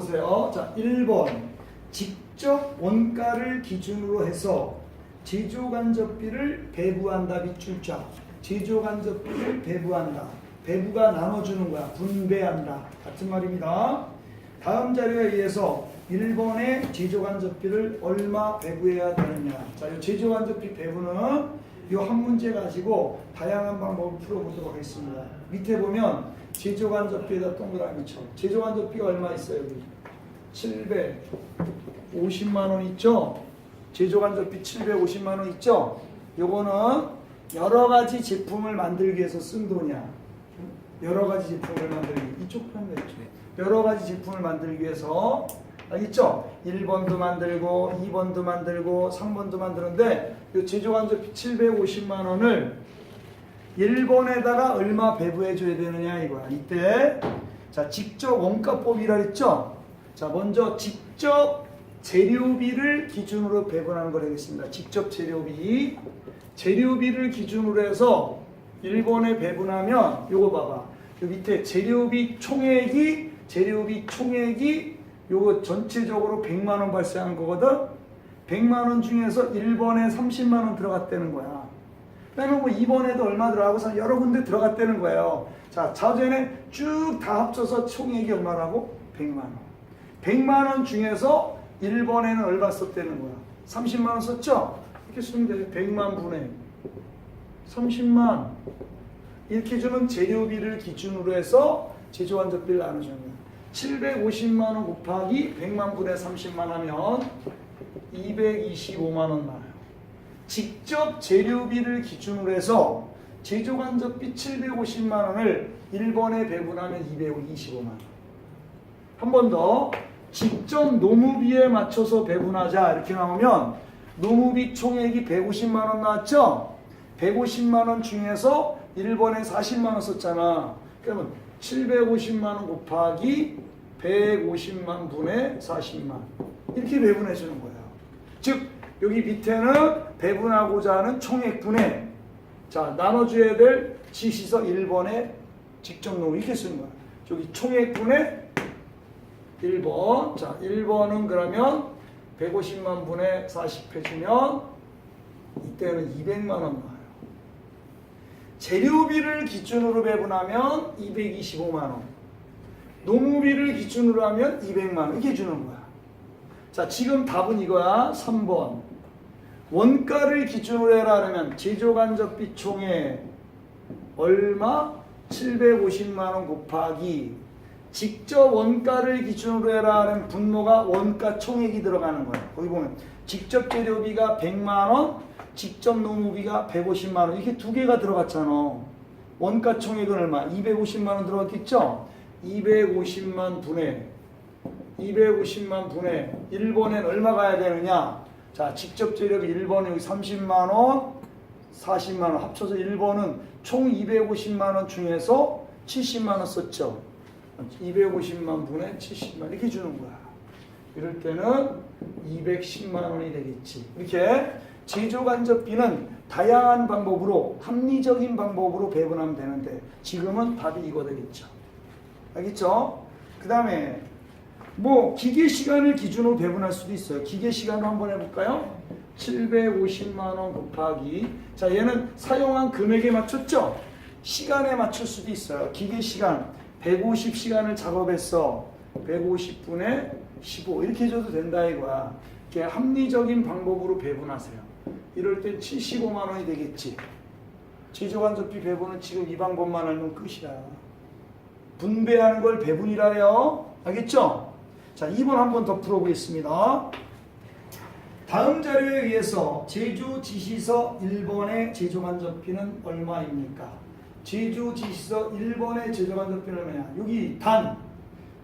보세요. 자, 1번. 직접 원가를 기준으로 해서 제조 간접비를 배부한다 빗줄자. 제조 간접비를 배부한다. 배부가 나눠주는 거야. 분배한다. 같은 말입니다. 다음 자료에 의해서 1번의 제조 간접비를 얼마 배부해야 되느냐. 자, 이 제조 간접비 배부는 이 한 문제 가지고 다양한 방법을 풀어보도록 하겠습니다. 밑에 보면 제조간접비에다 동그라미 쳐. 제조간접비가 얼마 있어요? 여기? 750만 원 있죠? 제조간접비 750만 원 있죠? 요거는 여러 가지 제품을 만들기 위해서 쓴 돈이야. 여러 가지 제품을 만들기 이쪽 편 됐죠. 여러 가지 제품을 만들기 위해서 알겠죠? 1번도 만들고 2번도 만들고 3번도 만드는데 이 제조간접비 750만 원을 일본에다가 얼마 배부해 줘야 되느냐 이거야. 이때 자 직접 원가법이라 했죠. 자 먼저 직접 재료비를 기준으로 배분하는 걸 하겠습니다. 직접 재료비 재료비를 기준으로 해서 일본에 배분하면 요거 봐봐. 요 밑에 재료비 총액이 재료비 총액이 요거 전체적으로 100만 원 발생한 거거든. 100만 원 중에서 1번에 30만 원 들어갔다는 거야. 그다음에 뭐 2번에도 얼마 들어가고 여러 군데 들어갔다는 거예요. 자, 자전에 쭉 다 합쳐서 총액이 얼마라고? 100만 원. 100만 원 중에서 1번에는 얼마 썼다는 거야? 30만 원 썼죠? 이렇게 쓰면 돼. 100만 분의 30만. 이렇게 주는 재료비를 기준으로 해서 제조환급비를 나눠주는 거야. 750만 원 곱하기 100만 분의 30만 하면 225만 원 나와요. 직접 재료비를 기준으로 해서 제조간접비 750만 원을 1번에 배분하면 225만 원. 한 번 더 직접 노무비에 맞춰서 배분하자 이렇게 나오면 노무비 총액이 150만 원 나왔죠? 150만 원 중에서 1번에 40만 원 썼잖아. 그러면 750만 원 곱하기 150만 분의 40만 이렇게 배분해 주는 거예요. 즉 여기 밑에는 배분하고자 하는 총액분의 자 나눠줘야 될 지시서 1번에 직접 놓으 이렇게 쓰는 거야. 여기 총액분의 1번 자 1번은 그러면 150만 분의 40 해주면 이때는 200만 원 나와요. 재료비를 기준으로 배분하면 225만 원. 노무비를 기준으로 하면 200만 원 이렇게 주는 거야. 자, 지금 답은 이거야. 3번. 원가를 기준으로 해라 그러면 제조간접 비 총액 얼마? 750만 원 곱하기 직접 원가를 기준으로 해라 하면 분모가 원가 총액이 들어가는 거야. 거기 보면 직접 재료비가 100만 원, 직접 노무비가 150만 원 이렇게 두 개가 들어갔잖아. 원가 총액은 얼마? 250만 원 들어갔겠죠? 250만 분의 250만 분의 1번엔 얼마 가야 되느냐? 자, 직접 재료비 1번에 여기 30만 원, 40만 원 합쳐서 1번은 총 250만 원 중에서 70만 원 썼죠. 250만 분의 70만 이렇게 주는 거야. 이럴 때는 210만 원이 되겠지. 이렇게 제조 간접비는 다양한 방법으로 합리적인 방법으로 배분하면 되는데 지금은 답이 이거 되겠죠. 알겠죠? 그 다음에 뭐 기계 시간을 기준으로 배분할 수도 있어요. 기계 시간을 한번 해볼까요? 750만 원 곱하기 자 얘는 사용한 금액에 맞췄죠? 시간에 맞출 수도 있어요. 기계 시간 150시간을 작업했어. 150분에 15 이렇게 해줘도 된다 이거야. 이렇게 합리적인 방법으로 배분하세요. 이럴 땐 75만 원이 되겠지. 제조간접비 배분은 지금 이 방법만 알면 끝이야. 분배하는 걸 배분이라 해요. 알겠죠? 자, 2번 한 번 더 풀어보겠습니다. 다음 자료에 의해서 제조 지시서 1번의 제조간접비는 얼마입니까? 제조 지시서 1번의 제조간접비는 얼마냐? 여기 단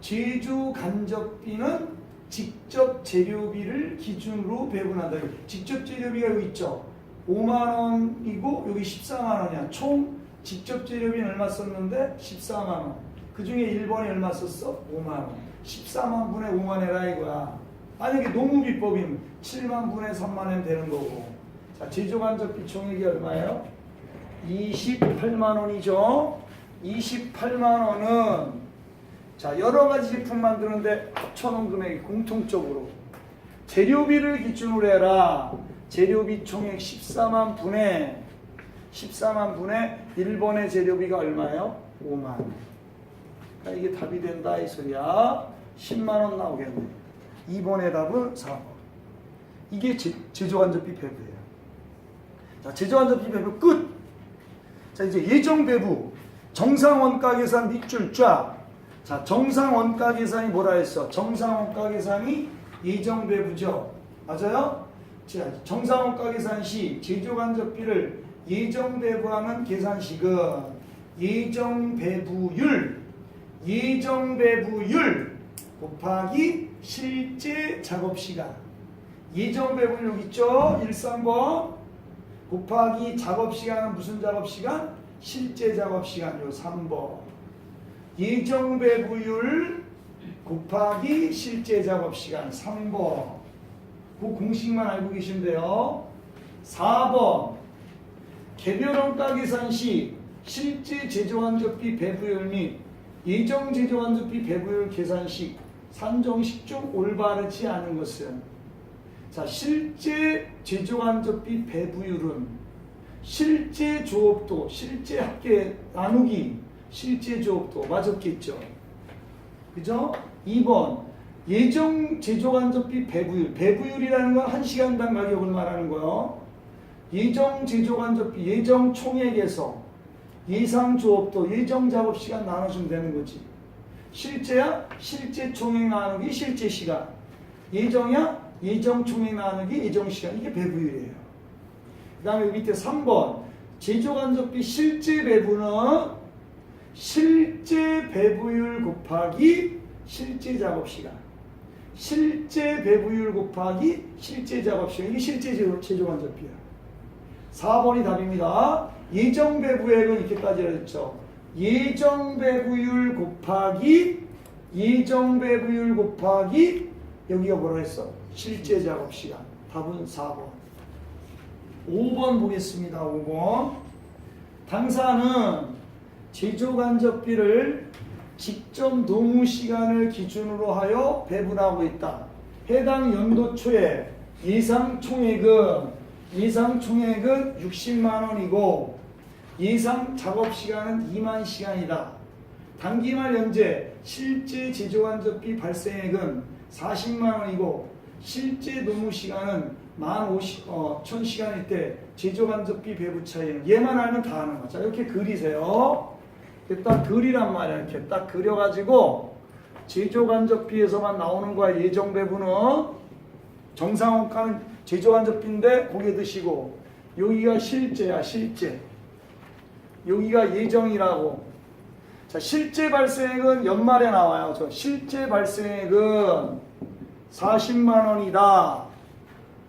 제조간접비는 직접 재료비를 기준으로 배분한다. 직접 재료비가 여기 있죠. 5만 원이고 여기 14만 원이야. 총 직접 재료비는 얼마 썼는데 14만 원. 그 중에 1번이 얼마 썼어? 5만 원. 14만 분의 5만 해라 이거야. 만약에 노무비법이면 7만 분의 3만원 되는 거고. 자, 제조간접 비 총액이 얼마예요? 28만 원이죠. 28만 원은 자, 여러 가지 제품 만드는데 합쳐놓은 금액이 공통적으로 재료비를 기준으로 해라. 재료비 총액 14만 분의 14만 분의 1번의 재료비가 얼마예요? 5만 원. 그러니까 이게 답이 된다 이 소리야. 10만 원 나오겠네. 2번의 답은 4번. 이게 제, 제조간접비 배부예요. 자, 제조간접비 배부 끝. 자, 이제 예정 배부. 정상 원가 계산 밑줄 쫙. 자, 정상 원가 계산이 뭐라 했어? 정상 원가 계산이 예정 배부죠. 맞아요? 자, 정상 원가 계산 시 제조간접비를 예정 배부하는 계산식은 예정 배부율 예정 배부율 곱하기 실제 작업 시간. 예정 배부율 여기 있죠? 1, 3번 곱하기 작업 시간은 무슨 작업 시간? 실제 작업 시간 요 3번. 예정 배부율 곱하기 실제 작업 시간 3번. 그 공식만 알고 계시면 돼요. 4번. 개별원가 계산 시 실제 제조간접비 배부율 및 예정 제조간접비 배부율 계산식 산정식 중 올바르지 않은 것은 자 실제 제조간접비 배부율은 실제 조업도 실제 합계 나누기 실제 조업도 맞았겠죠 그죠? 2번 예정 제조간접비 배부율 배부율이라는 건 1시간당 가격을 말하는 거예요 예정 제조간접비 예정 총액에서 예상 조업도 예정 작업 시간 나눠주면 되는 거지. 실제야 실제 총액 나누기 실제 시간. 예정이야 예정 총액 나누기 예정 시간. 이게 배부율이에요. 그 다음에 밑에 3번 제조간접비 실제 배부는 실제 배부율 곱하기 실제 작업 시간. 실제 배부율 곱하기 실제 작업 시간. 이게 실제 제조- 제조간접비야. 4번이 답입니다. 예정 배부액은 이렇게까지 했죠. 예정 배부율 곱하기 예정 배부율 곱하기 여기가 뭐라 했어? 실제 작업 시간. 답은 4번. 5번 보겠습니다. 5번. 당사는 제조 간접비를 직접 노무 시간을 기준으로 하여 배분하고 있다. 해당 연도 초에 예상 총액은 예상 총액은 60만 원이고 예상 작업 시간은 2만 시간이다. 단기말 현재 실제 제조간접비 발생액은 40만 원이고 실제 노무 시간은 만 50, 어, 1000시간일 때 제조간접비 배부 차이는 얘만 알면 다 아는 거죠. 이렇게 그리세요. 딱 그리란 말이야. 이렇게 딱 그려가지고 제조간접비에서만 나오는 거야. 예정 배부는 정상원가는 제조간접비인데 고개 드시고 여기가 실제야 실제 여기가 예정이라고. 자 실제 발생액은 연말에 나와요. 저 실제 발생액은 40만 원이다.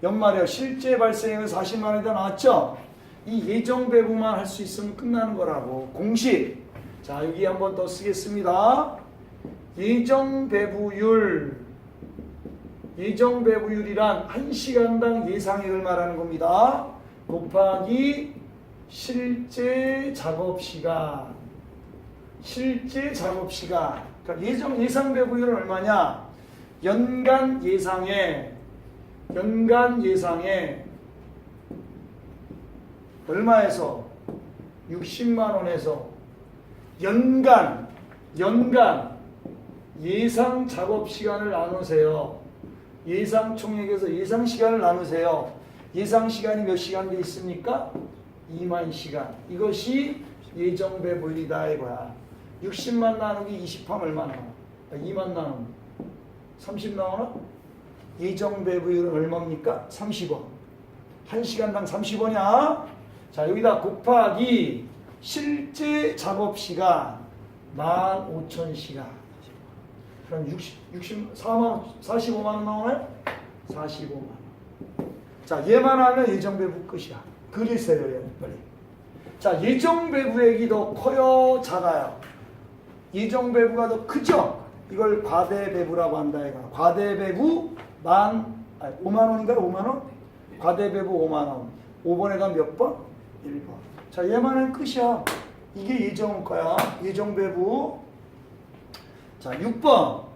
연말에 실제 발생액은 40만 원이다 나왔죠? 이 예정 배부만 할 수 있으면 끝나는 거라고. 공식. 자 여기 한번 더 쓰겠습니다. 예정 배부율. 예정 배부율이란 1시간당 예상액을 말하는 겁니다. 곱하기 실제 작업 시간. 실제 작업 시간. 그러니까 예정 예상 배부율은 얼마냐? 연간 예상에 연간 예상에 얼마에서 60만 원에서 연간 연간 예상 작업 시간을 나누세요. 예상 총액에서 예상 시간을 나누세요. 예상 시간이 몇 시간 돼 있습니까? 2만 시간. 이것이 예정 배분이다 이거야. 60만 나누기 20하면 얼마 나와? 2만 나누면 30 나오나? 예정 배분율은 얼마입니까? 30원. 1시간당 30원이야. 자, 여기다 곱하기 실제 작업 시간 15,000시간. 그럼 60, 60, 4만, 45만 원 나오네? 45만 원. 자, 얘만 하면 예정 배부 끝이야. 그리세요, 얘 빨리. 자, 예정 배부액이 더 커요, 작아요? 예정 배부가 더 크죠? 이걸 과대 배부라고 한다, 얘가. 과대 배부 만, 아니, 5만 원인가요? 5만 원? 과대 배부 5만 원. 5번에가 몇 번? 1번. 자, 얘만 하면 끝이야. 이게 예정 거야. 예정 배부. 자, 6번.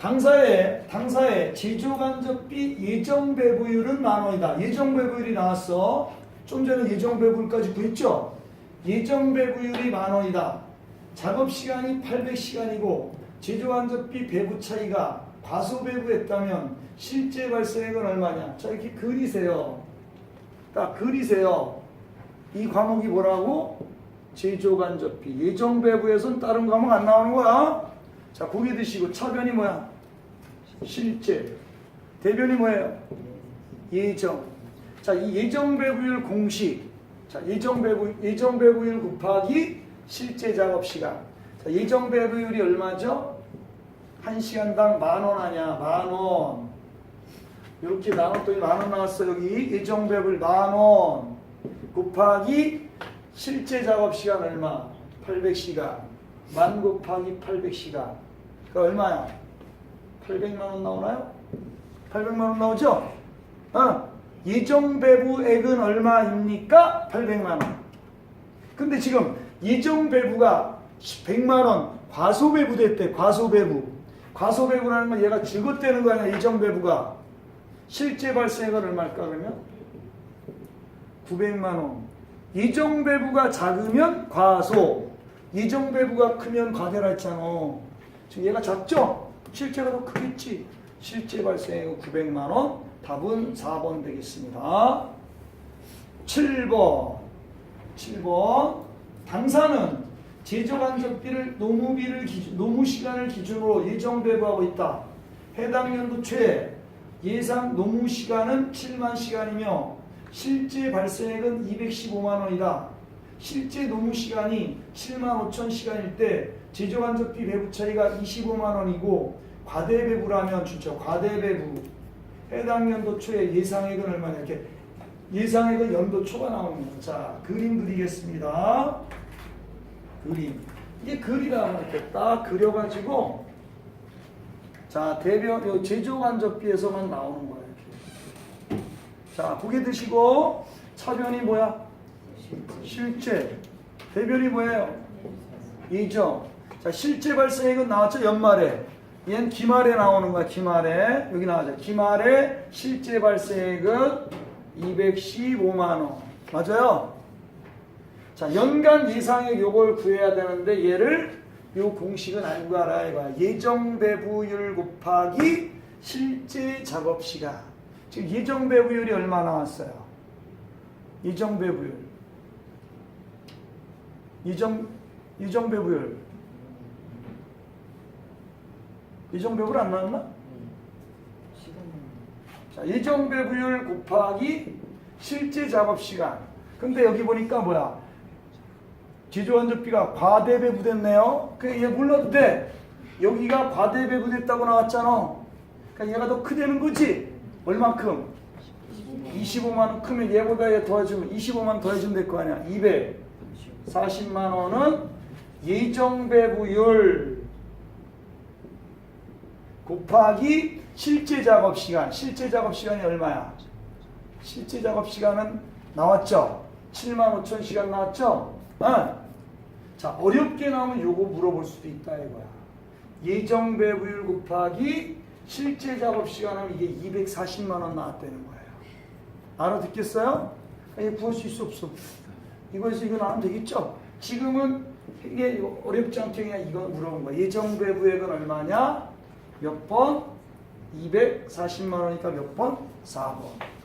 당사의 당사의 제조간접비 예정 배부율은 만 원이다. 예정 배부율이 나왔어. 좀 전에 예정 배부율까지 구했죠. 예정 배부율이 만 원이다. 작업 시간이 800시간이고 제조 간접비 배부 차이가 과소 배부했다면 실제 발생액은 얼마냐? 자 이렇게 그리세요. 딱 그리세요. 이 과목이 뭐라고? 제조 간접비 예정 배부에선 다른 과목 안 나오는 거야. 자 고개 드시고 차변이 뭐야? 실제. 대변이 뭐예요? 예정. 자, 이 예정 배부율 공식. 자, 예정 배부 예정 배부율 곱하기 실제 작업 시간. 자, 예정 배부율이 얼마죠? 한 시간당 만원 하냐? 만 원. 이렇게 나눴더니 만 원 나왔어 여기 예정 배부율 만 원. 곱하기 실제 작업 시간 얼마? 800시간. 만 곱하기 800시간. 그 얼마야? 800만 원 나오나요? 800만 원 나오죠? 어. 예정 배부액은 얼마입니까? 800만 원. 근데 지금 예정 배부가 100만 원 과소 배부 됐대. 과소 배부. 과소 배부라는 건 얘가 즐겁다는 거 아니야. 예정 배부가. 실제 발생액은 얼마일까 그러면? 900만 원. 예정 배부가 작으면 과소. 예정 배부가 크면 과대라 했잖아. 지금 얘가 작죠? 실제가 더 크겠지. 실제 발생액은 900만 원. 답은 4번 되겠습니다. 7번. 7번. 당사는 제조간접비를 노무비를 기준, 노무 시간을 기준으로 예정 배부하고 있다. 해당 연도 최 예상 노무 시간은 7만 시간이며 실제 발생액은 215만 원이다. 실제 노무 시간이 7만 5천 시간일 때 제조간접비 배부 차이가 25만 원이고 과대 배부라면 진짜 과대 배부 해당 연도 초에 예상액은 얼마냐 이렇게 예상액은 연도 초가 나옵니다. 자 그림 그리겠습니다. 그림 이게 글이라 이렇게 딱 그려가지고 자 대변 요 제조 간접비에서만 나오는 거야 이렇게. 자 고개 드시고 차변이 뭐야? 실제 대변이 뭐예요? 이죠. 자 실제 발생액은 나왔죠 연말에. 얘는 기말에 나오는 거야 기말에 여기 나와죠. 기말에 실제 발생액은 215만 원 맞아요. 자 연간 예상액 요걸 구해야 되는데 얘를 요 공식은 알고 알아야 해봐. 예정 배부율 곱하기 실제 작업 시간. 지금 예정 배부율이 얼마 나왔어요? 예정 배부율. 예정 예정 배부율. 예정 배부율 안 나왔나? 자, 예정 배부율 곱하기 실제 작업 시간. 근데 여기 보니까 뭐야? 제조원조비가 과대 배부됐네요. 그얘 몰라도 돼. 여기가 과대 배부됐다고 나왔잖아. 그러니까 얘가 더 크다는 거지. 얼만큼? 25만 원 크면 얘보다 얘 더해주면 25만 원 더해주면 될 거 아니야. 240만 원은 예정 배부율 곱하기 실제 작업 시간. 실제 작업 시간이 얼마야? 실제 작업 시간은 나왔죠? 7만 5천 시간 나왔죠? 어? 자, 어렵게 나오면 요거 물어볼 수도 있다 이거야. 예정 배부율 곱하기 실제 작업 시간은 이게 240만 원 나왔다는 거예요. 알아듣겠어요? 이게 구할 수 있어 없어? 이거에서 이거 나오면 되겠죠? 지금은 이게 어렵지 않게 그냥 이거 물어본 거야. 예정 배부액은 얼마냐? 몇 번? 240만 원이니까 몇 번? 4번.